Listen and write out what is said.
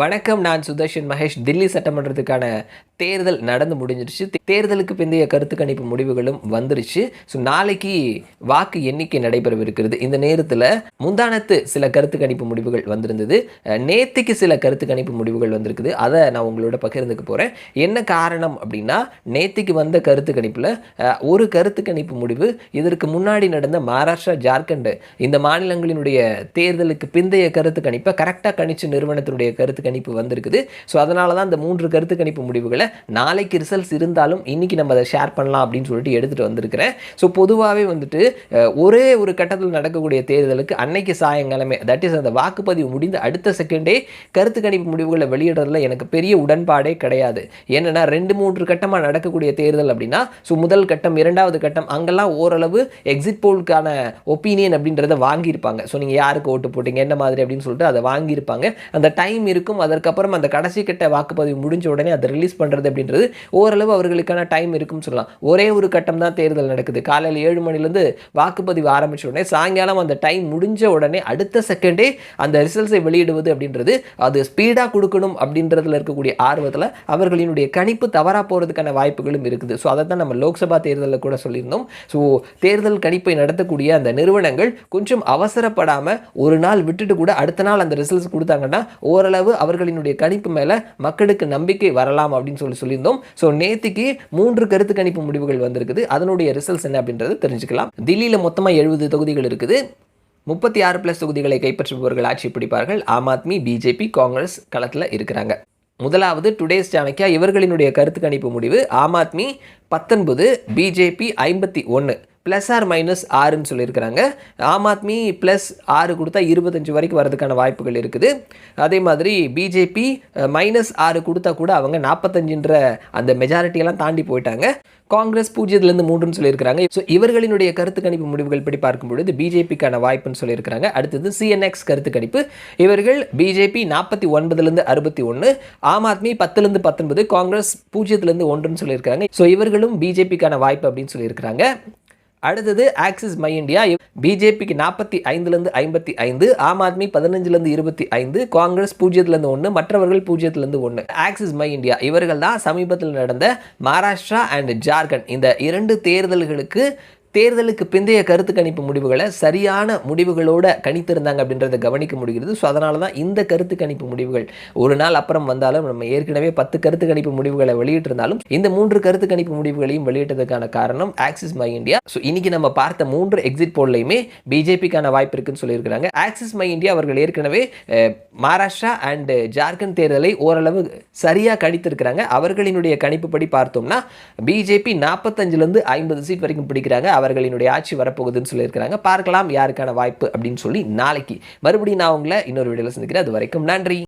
வணக்கம் நான் சுதர்ஷன் மகேஷ். தில்லி சட்டமன்றத்துக்கான தேர்தல் நடந்து முடிஞ்சிருச்சு. தேர்தலுக்கு பிந்தைய கருத்து கணிப்பு முடிவுகளும் வந்துருச்சு. ஸோ நாளைக்கு வாக்கு எண்ணிக்கை நடைபெறவிருக்கிறது. இந்த நேரத்தில் முந்தானத்து சில கருத்து கணிப்பு முடிவுகள் வந்திருந்தது. நேத்திக்கு சில கருத்து கணிப்பு முடிவுகள் வந்திருக்குது. அதை நான் உங்களோட பகிர்ந்துக்க போகிறேன் என்ன காரணம் அப்படின்னா நேத்திக்கு வந்த கருத்து கணிப்பில் ஒரு கருத்து கணிப்பு முடிவு இதற்கு முன்னாடி நடந்த மகாராஷ்டிரா ஜார்க்கண்ட் இந்த மாநிலங்களினுடைய தேர்தலுக்கு பிந்தைய கருத்து கணிப்பை கரெக்டாக கணிச்ச நிறுவனத்தினுடைய கருத்து கணிப்பு வந்திருக்குது. ஸோ அதனால தான் இந்த மூன்று கருத்து கணிப்பு முடிவுகளை நாளைக்கு ரிசல்ட்ஸ் இருந்தாலும் இன்றைக்கி நம்ம அதை ஷேர் பண்ணலாம் அப்படின்னு சொல்லிட்டு எடுத்துகிட்டு வந்திருக்கிறேன். ஸோ பொதுவாகவே வந்துட்டு ஒரே ஒரு கட்டத்தில் நடக்கக்கூடிய தேர்தலுக்கு அன்னைக்கு சாயங்காலமே தட் இஸ் அந்த வாக்குப்பதிவு முடிந்த அடுத்த செகண்டே கருத்து கணிப்பு முடிவுகளை வெளியிடுறதுல எனக்கு பெரிய உடன்பாடே கிடையாது. என்னன்னா ரெண்டு மூன்று கட்டமாக நடக்கக்கூடிய தேர்தல் அப்படின்னா ஸோ முதல் கட்டம் இரண்டாவது கட்டம் அங்கெல்லாம் ஓரளவு எக்ஸிட் போலுக்கான ஒப்பீனியன் அப்படின்றத வாங்கியிருப்பாங்க. ஸோ நீங்கள் யாருக்கு ஓட்டு போட்டீங்க என்ன மாதிரி அப்படின்னு சொல்லிட்டு அதை வாங்கியிருப்பாங்க. அந்த டைம் இருக்கும் அதற்கப்புறம் அந்த கடைசி கட்ட வாக்குப்பதிவு முடிஞ்ச உடனே அதை ரிலீஸ் பண்ணுறது அப்படின்றது ஓரளவு அவர்களுக்கான டைம் இருக்கும்னு சொல்லலாம். ஒரே ஒரு கட்டம் தான் தேர்தல் நடக்குது. காலையில் ஏழு மணிலேருந்து வாக்குப்பதிவு ஆரம்பித்த உடனே சாயங்காலம் அந்த டைம் முடிஞ்ச உடனே அடுத்த செகண்டே அந்த ரிசல்ட்ஸை வெளியிடுவது அப்படின்றது அது ஸ்பீடாக கொடுக்கணும் அப்படின்றதுல இருக்கக்கூடிய ஆர்வத்தில் அவர்களினுடைய கணிப்பு தவறாக போகிறதுக்கான வாய்ப்புகளும் இருக்குது. ஸோ அதை தான் நம்ம லோக்சபா தேர்தலில் கூட சொல்லியிருந்தோம். ஸோ தேர்தல் கணிப்பை நடத்தக்கூடிய அந்த நிறுவனங்கள் கொஞ்சம் அவசரப்படாமல் ஒரு நாள் விட்டுட்டு கூட அடுத்த நாள் அந்த ரிசல்ட்ஸ் கொடுத்தாங்கன்னா ஓரளவு அவர்களினுடைய கணிப்பு மேலே மக்களுக்கு நம்பிக்கை வரலாம் அப்படின்னு சொல்லி சொல்லியிருந்தோம். ஸோ நேத்திக்கு மூன்று கருத்து கணிப்பு முடிவுகள் வந்திருக்குது. அதனுடைய ரிசல்ட்ஸ் என்ன அப்படின்றது தெரிஞ்சுக்கலாம். தில்லியில் மொத்தமாக எழுபது தொகுதிகள் இருக்குது. முப்பத்தி ஆறு பிளஸ் தொகுதிகளை கைப்பற்றுபவர்கள் ஆட்சி பிடிப்பார்கள். ஆம் ஆத்மி பிஜேபி காங்கிரஸ் களத்தில் இருக்கிறாங்க. முதலாவது டுடேஸ் சாணக்கியா இவர்களினுடைய கருத்து கணிப்பு முடிவு. ஆம் ஆத்மி பத்தொன்பது பிஜேபி ஐம்பத்தி ஒன்று ப்ளஸ் ஆர் மைனஸ் ஆறுன்னு சொல்லியிருக்கிறாங்க. ஆம் ஆத்மி ப்ளஸ் ஆறு கொடுத்தா இருபத்தஞ்சு வரைக்கும் வரதுக்கான வாய்ப்புகள் இருக்குது. அதே மாதிரி பிஜேபி மைனஸ் ஆறு கொடுத்தா கூட அவங்க நாற்பத்தஞ்சுன்ற அந்த மெஜாரிட்டியெல்லாம் தாண்டி போயிட்டாங்க. காங்கிரஸ் பூஜ்ஜியத்துலேருந்து மூன்றுன்னு சொல்லியிருக்கிறாங்க. ஸோ இவர்களினுடைய கருத்து கணிப்பு முடிவுகள் படி பார்க்கும் பொழுது பிஜேபிக்கான வாய்ப்புன்னு சொல்லியிருக்கிறாங்க. அடுத்தது சிஎன்எக்ஸ் கருத்து கணிப்பு. இவர்கள் பிஜேபி நாற்பத்தி ஒன்பதுலேருந்து அறுபத்தி ஒன்று ஆம் ஆத்மி பத்துலேருந்து பத்தொன்பது காங்கிரஸ் பூஜ்ஜியத்துலேருந்து ஒன்றுன்னு சொல்லியிருக்காங்க ஸோ இவர்களும் பிஜேபிக்கான வாய்ப்பு அப்படின்னு சொல்லியிருக்கிறாங்க. அடுத்தது ஆக்சிஸ் மை இந்தியா பிஜேபிக்கு நாற்பத்தி ஐந்துலேருந்து ஐம்பத்தி ஐந்து ஆம் ஆத்மி பதினஞ்சுலேருந்து இருபத்தி ஐந்து காங்கிரஸ் பூஜ்ஜியத்துலேருந்து ஒன்று மற்றவர்கள் பூஜ்ஜியத்துலேருந்து ஒன்று ஆக்சிஸ் மை இந்தியா இவர்கள் தான் சமீபத்தில் நடந்த மகாராஷ்டிரா அண்ட் ஜார்க்கண்ட் இந்த இரண்டு தேர்தல்களுக்கு தேர்தலுக்கு பிந்தைய கருத்து கணிப்பு முடிவுகளை சரியான முடிவுகளோட கணித்திருந்தாங்க அப்படின்றத கவனிக்க முடிகிறது. ஸோ அதனால தான் இந்த கருத்து கணிப்பு முடிவுகள் ஒரு நாள் அப்புறம் வந்தாலும் நம்ம ஏற்கனவே பத்து கருத்து கணிப்பு முடிவுகளை வெளியிட்டிருந்தாலும் இந்த மூன்று கருத்து கணிப்பு முடிவுகளையும் வெளியிட்டதுக்கான காரணம் ஆக்சிஸ் மை இந்தியா ஸோ இன்னைக்கு நம்ம பார்த்த மூன்று எக்ஸிட் போல்லையுமே பிஜேபிக்கான வாய்ப்பு இருக்குன்னு சொல்லியிருக்கிறாங்க. ஆக்சிஸ் மை இந்தியா அவர்கள் ஏற்கனவே மகாராஷ்டிரா அண்ட் ஜார்க்கண்ட் தேர்தலை ஓரளவு சரியாக கணித்திருக்கிறாங்க. அவர்களினுடைய கணிப்புப்படி பார்த்தோம்னா பிஜேபி நாற்பத்தஞ்சிலேருந்து ஐம்பது சீட் வரைக்கும் பிடிக்கிறாங்க. அவர்களினுடைய ஆட்சி வரப்போகுதுன்னு சொல்லியிருக்கிறாங்க. பார்க்கலாம் யாருக்கான வாய்ப்பு அப்படின்னு சொல்லி நாளைக்கு மறுபடியும் நான் உங்களை இன்னொரு வீடியோவில் சந்திக்கிறேன். அது வரைக்கும் நன்றி.